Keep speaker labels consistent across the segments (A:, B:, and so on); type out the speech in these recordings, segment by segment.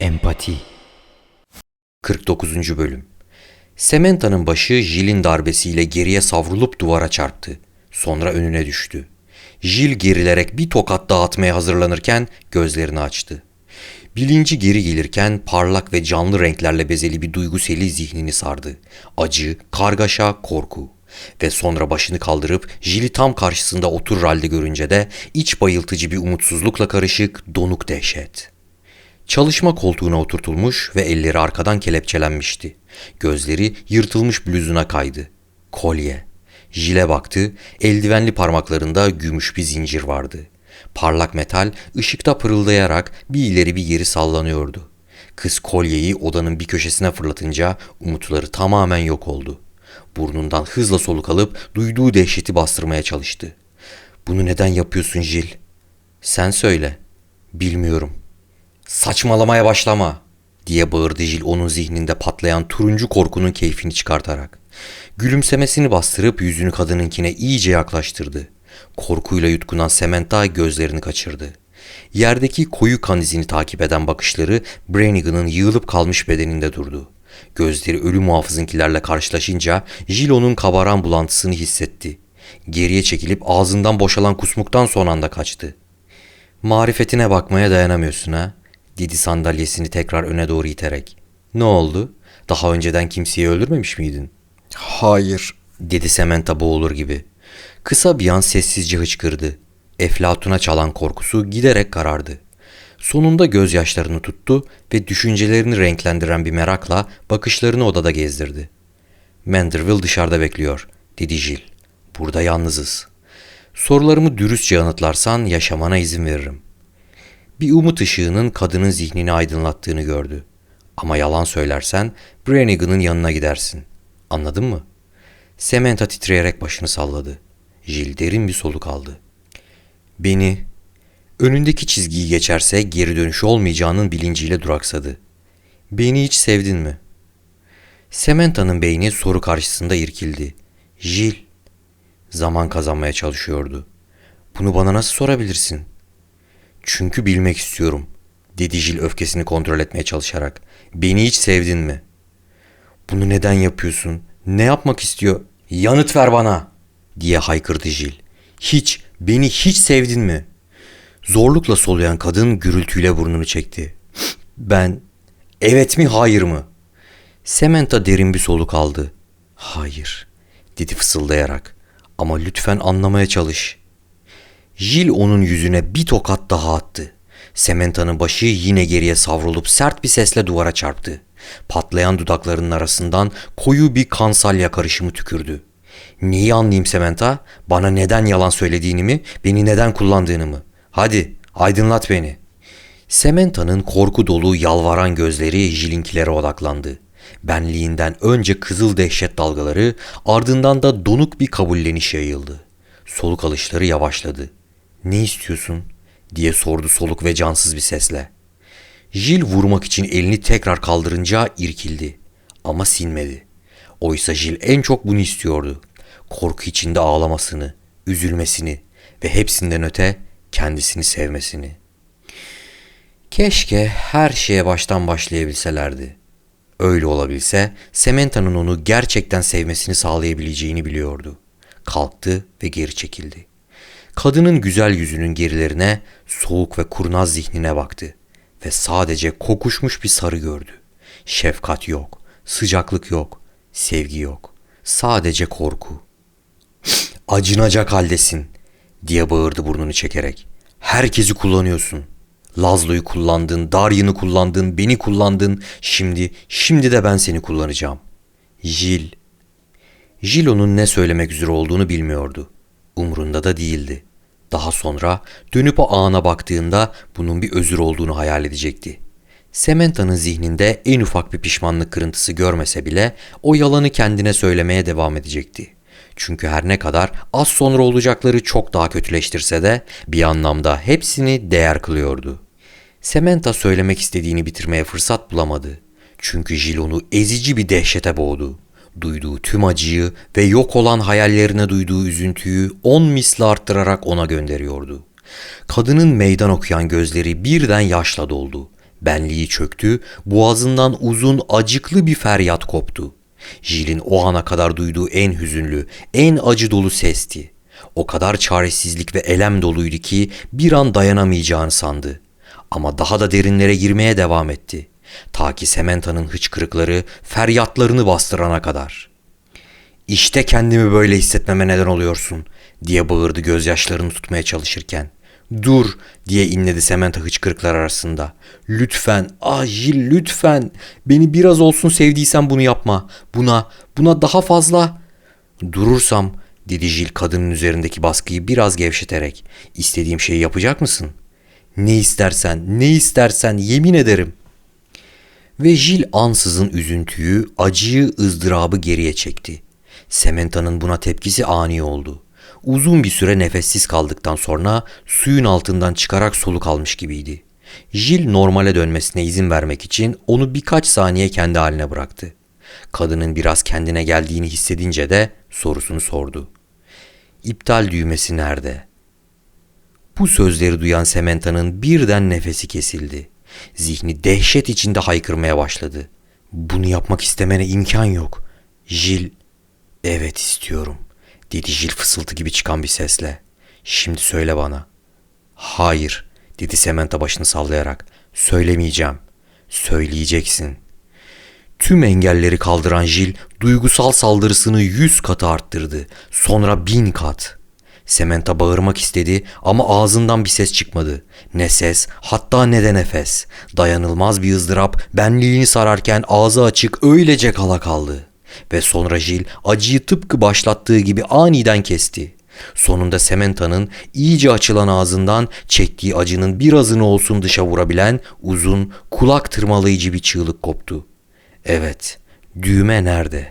A: Empati 49. Bölüm Sementa'nın başı Jill'in darbesiyle geriye savrulup duvara çarptı. Sonra önüne düştü. Jill gerilerek bir tokat daha atmaya hazırlanırken gözlerini açtı. Bilinci geri gelirken parlak ve canlı renklerle bezeli bir duygu seli zihnini sardı. Acı, kargaşa, korku. Ve sonra başını kaldırıp Jill'i tam karşısında oturur halde görünce de iç bayıltıcı bir umutsuzlukla karışık donuk dehşet. Çalışma koltuğuna oturtulmuş ve elleri arkadan kelepçelenmişti. Gözleri yırtılmış bluzuna kaydı. Kolye. Jile baktı, eldivenli parmaklarında gümüş bir zincir vardı. Parlak metal ışıkta pırıldayarak bir ileri bir geri sallanıyordu. Kız kolyeyi odanın bir köşesine fırlatınca umutları tamamen yok oldu. Burnundan hızla soluk alıp duyduğu dehşeti bastırmaya çalıştı. Bunu neden yapıyorsun Jil? Sen söyle. Bilmiyorum. Saçmalamaya başlama diye bağırdı Jil onun zihninde patlayan turuncu korkunun keyfini çıkartarak. Gülümsemesini bastırıp yüzünü kadınınkine iyice yaklaştırdı. Korkuyla yutkunan Sementa gözlerini kaçırdı. Yerdeki koyu kan izini takip eden bakışları Brannigan'ın yığılıp kalmış bedeninde durdu. Gözleri ölü muhafızınkilerle karşılaşınca Jilo'nun kabaran bulantısını hissetti. Geriye çekilip ağzından boşalan kusmuktan son anda kaçtı. Marifetine bakmaya dayanamıyorsun ha? Dedi sandalyesini tekrar öne doğru iterek. Ne oldu? Daha önceden kimseyi öldürmemiş miydin?
B: Hayır.
A: dedi Sementa boğulur gibi. Kısa bir an sessizce hıçkırdı. Eflatun'a çalan korkusu giderek karardı. Sonunda gözyaşlarını tuttu ve düşüncelerini renklendiren bir merakla bakışlarını odada gezdirdi. Manderville dışarıda bekliyor, dedi Jill. Burada yalnızız. Sorularımı dürüstçe yanıtlarsan yaşamana izin veririm. Bir umut ışığının kadının zihnini aydınlattığını gördü. Ama yalan söylersen Brannigan'ın yanına gidersin. Anladın mı? Sementa titreyerek başını salladı. Jill derin bir soluk aldı. Beni, önündeki çizgiyi geçerse geri dönüşü olmayacağının bilinciyle duraksadı. Beni hiç sevdin mi? Sementa'nın beyni soru karşısında irkildi. Jill, zaman kazanmaya çalışıyordu. Bunu bana nasıl sorabilirsin? Çünkü bilmek istiyorum, dedi Jill öfkesini kontrol etmeye çalışarak. Beni hiç sevdin mi? Bunu neden yapıyorsun? Ne yapmak istiyor? Yanıt ver bana, diye haykırdı Jill. Hiç, beni hiç sevdin mi? Zorlukla soluyan kadın gürültüyle burnunu çekti. Ben, evet mi hayır mı? Sementa derin bir soluk aldı. Hayır, dedi fısıldayarak. Ama lütfen anlamaya çalış. Jill onun yüzüne bir tokat daha attı. Sementa'nın başı yine geriye savrulup sert bir sesle duvara çarptı. Patlayan dudaklarının arasından koyu bir kan salya karışımı tükürdü. Neyi anlayayım Sementa? Bana neden yalan söylediğini mi, beni neden kullandığını mı? Hadi, aydınlat beni. Sementa'nın korku dolu yalvaran gözleri Jill'inkilere odaklandı. Benliğinden önce kızıl dehşet dalgaları, ardından da donuk bir kabulleniş yayıldı. Soluk alışları yavaşladı. Ne istiyorsun? diye sordu soluk ve cansız bir sesle. Jill vurmak için elini tekrar kaldırınca irkildi. Ama sinmedi. Oysa Jill en çok bunu istiyordu. Korku içinde ağlamasını, üzülmesini ve hepsinden öte kendisini sevmesini. Keşke her şeye baştan başlayabilselerdi. Öyle olabilse Sementa'nın onu gerçekten sevmesini sağlayabileceğini biliyordu. Kalktı ve geri çekildi. Kadının güzel yüzünün gerilerine, soğuk ve kurnaz zihnine baktı ve sadece kokuşmuş bir sarı gördü. Şefkat yok, sıcaklık yok, sevgi yok. Sadece korku. Acınacak haldesin diye bağırdı burnunu çekerek. Herkesi kullanıyorsun. Lazlo'yu kullandın, Darya'nı kullandın, beni kullandın. Şimdi, şimdi de ben seni kullanacağım. Jil. Jil onun ne söylemek üzere olduğunu bilmiyordu. Umrunda da değildi. Daha sonra dönüp o ana baktığında bunun bir özür olduğunu hayal edecekti. Sementa'nın zihninde en ufak bir pişmanlık kırıntısı görmese bile o yalanı kendine söylemeye devam edecekti. Çünkü her ne kadar az sonra olacakları çok daha kötüleştirse de bir anlamda hepsini değer kılıyordu. Sementa söylemek istediğini bitirmeye fırsat bulamadı. Çünkü Jill onu ezici bir dehşete boğdu. Duyduğu tüm acıyı ve yok olan hayallerine duyduğu üzüntüyü on misli arttırarak ona gönderiyordu. Kadının meydan okuyan gözleri birden yaşla doldu Benliği çöktü, boğazından uzun acıklı bir feryat koptu. Jill'in o ana kadar duyduğu en hüzünlü, en acı dolu sesti. O kadar çaresizlik ve elem doluydu ki bir an dayanamayacağını sandı. Ama daha da derinlere girmeye devam etti. Ta ki Sementa'nın hıçkırıkları feryatlarını bastırana kadar. İşte kendimi böyle hissetmeme neden oluyorsun diye bağırdı gözyaşlarını tutmaya çalışırken. Dur diye inledi Sementa hıçkırıklar arasında. Lütfen, Jil lütfen. Beni biraz olsun sevdiysen bunu yapma. Buna, buna daha fazla. Durursam dedi Jil kadının üzerindeki baskıyı biraz gevşeterek. İstediğim şeyi yapacak mısın? Ne istersen, ne istersen yemin ederim. Ve Jil ansızın üzüntüyü, acıyı, ızdırabı geriye çekti. Sementa'nın buna tepkisi ani oldu. Uzun bir süre nefessiz kaldıktan sonra suyun altından çıkarak soluk almış gibiydi. Jil normale dönmesine izin vermek için onu birkaç saniye kendi haline bıraktı. Kadının biraz kendine geldiğini hissedince de sorusunu sordu. İptal düğmesi nerede? Bu sözleri duyan Sementa'nın birden nefesi kesildi. Zihni dehşet içinde haykırmaya başladı. Bunu yapmak istemene imkan yok. Jil, evet istiyorum, dedi Jil fısıltı gibi çıkan bir sesle. Şimdi söyle bana. Hayır, dedi Sementa başını sallayarak. Söylemeyeceğim. Söyleyeceksin. Tüm engelleri kaldıran Jil duygusal saldırısını yüz katı arttırdı. Sonra bin kat. Sementa bağırmak istedi ama ağzından bir ses çıkmadı. Ne ses, hatta ne de nefes. Dayanılmaz bir ızdırap benliğini sararken ağzı açık öylece kala kaldı. Ve sonra Jil acıyı tıpkı başlattığı gibi aniden kesti. Sonunda Sementa'nın iyice açılan ağzından çektiği acının birazını olsun dışa vurabilen uzun, kulak tırmalayıcı bir çığlık koptu. Evet, düğme nerede?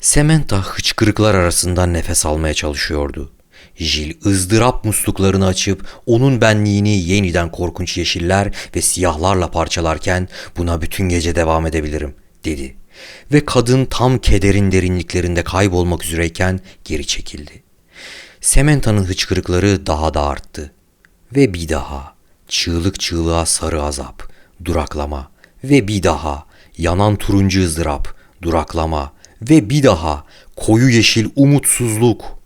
A: Sementa hıçkırıklar arasından nefes almaya çalışıyordu. Jil ızdırap musluklarını açıp onun benliğini yeniden korkunç yeşiller ve siyahlarla parçalarken buna bütün gece devam edebilirim dedi. Ve kadın tam kederin derinliklerinde kaybolmak üzereyken geri çekildi. Sementa'nın hıçkırıkları daha da arttı. Ve bir daha çığlık çığlığa sarı azap, duraklama ve bir daha yanan turuncu ızdırap, duraklama ve bir daha koyu yeşil umutsuzluk.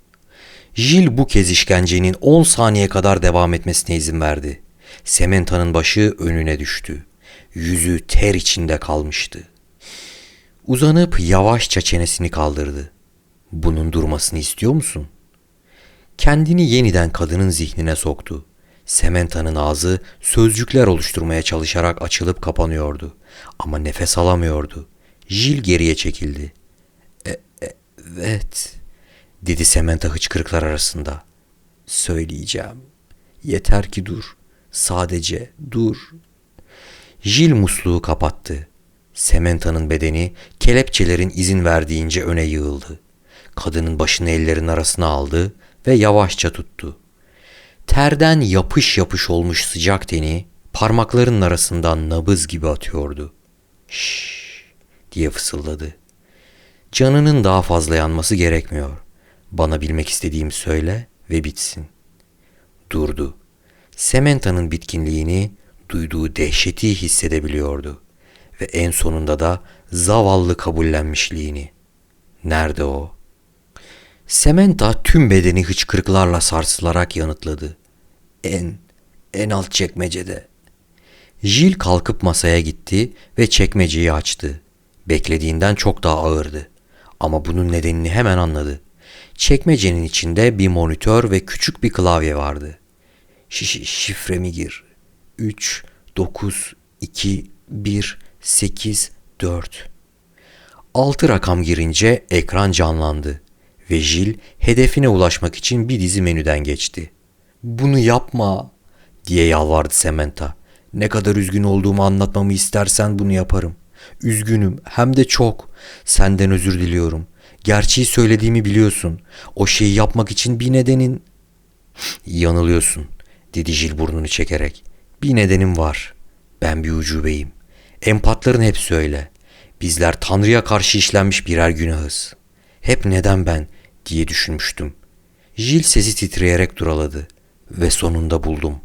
A: Jil bu kez işkencenin 10 saniye kadar devam etmesine izin verdi. Sementa'nın başı önüne düştü. Yüzü ter içinde kalmıştı. Uzanıp yavaşça çenesini kaldırdı. Bunun durmasını istiyor musun? Kendini yeniden kadının zihnine soktu. Sementa'nın ağzı sözcükler oluşturmaya çalışarak açılıp kapanıyordu. Ama nefes alamıyordu. Jil geriye çekildi. E, e, evet, dedi Sementa hıçkırıklar arasında. Söyleyeceğim. Yeter ki dur. Sadece dur. Jil musluğu kapattı. Sementa'nın bedeni kelepçelerin izin verdiğince öne yığıldı. Kadının başını ellerin arasına aldı ve yavaşça tuttu. Terden yapış yapış olmuş sıcak teni parmaklarının arasından nabız gibi atıyordu. Şşş diye fısıldadı. Canının daha fazla yanması gerekmiyor. Bana bilmek istediğimi söyle ve bitsin. Durdu. Sementa'nın bitkinliğini, duyduğu dehşeti hissedebiliyordu. Ve en sonunda da zavallı kabullenmişliğini. Nerede o? Sementa tüm bedeni hıçkırıklarla sarsılarak yanıtladı. En, en alt çekmecede. Jil kalkıp masaya gitti ve çekmeceyi açtı. Beklediğinden çok daha ağırdı. Ama bunun nedenini hemen anladı. Çekmecenin içinde bir monitör ve küçük bir klavye vardı. Şiş şifremi gir. 3, 9, 2, 1, 8, 4. Altı rakam girince ekran canlandı ve Jil hedefine ulaşmak için bir dizi menüden geçti. Bunu yapma diye yalvardı Sementa. Ne kadar üzgün olduğumu anlatmamı istersen bunu yaparım. Üzgünüm hem de çok. Senden özür diliyorum. Gerçeği söylediğimi biliyorsun. O şeyi yapmak için bir nedenin... Yanılıyorsun dedi Jil burnunu çekerek. Bir nedenim var. Ben bir ucubeyim. Empatların hepsi öyle. Bizler Tanrı'ya karşı işlenmiş birer günahız. Hep neden ben diye düşünmüştüm. Jil sesi titreyerek duraladı ve sonunda buldum.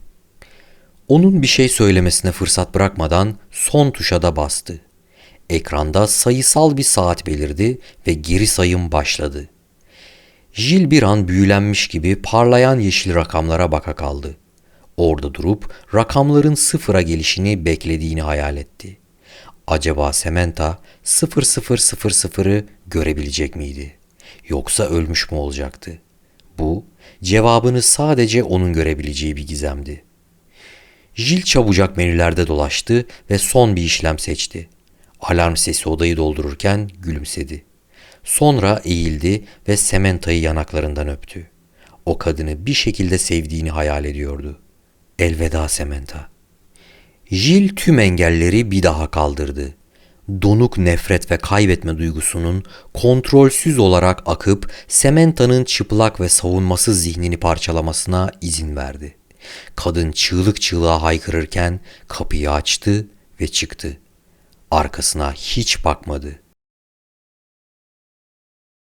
A: Onun bir şey söylemesine fırsat bırakmadan son tuşa da bastı. Ekranda sayısal bir saat belirdi ve geri sayım başladı. Jil bir an büyülenmiş gibi parlayan yeşil rakamlara baka kaldı. Orada durup rakamların sıfıra gelişini beklediğini hayal etti. Acaba Sementa 0000'ı görebilecek miydi? Yoksa ölmüş mü olacaktı? Bu cevabını sadece onun görebileceği bir gizemdi. Jil çabucak menülerde dolaştı ve son bir işlem seçti. Alarm sesi odayı doldururken gülümsedi. Sonra eğildi ve Sementa'yı yanaklarından öptü. O kadını bir şekilde sevdiğini hayal ediyordu. Elveda Sementa. Jil tüm engelleri bir daha kaldırdı. Donuk nefret ve kaybetme duygusunun kontrolsüz olarak akıp Sementa'nın çıplak ve savunmasız zihnini parçalamasına izin verdi. Kadın çığlık çığlığa haykırırken kapıyı açtı ve çıktı. Arkasına hiç bakmadı.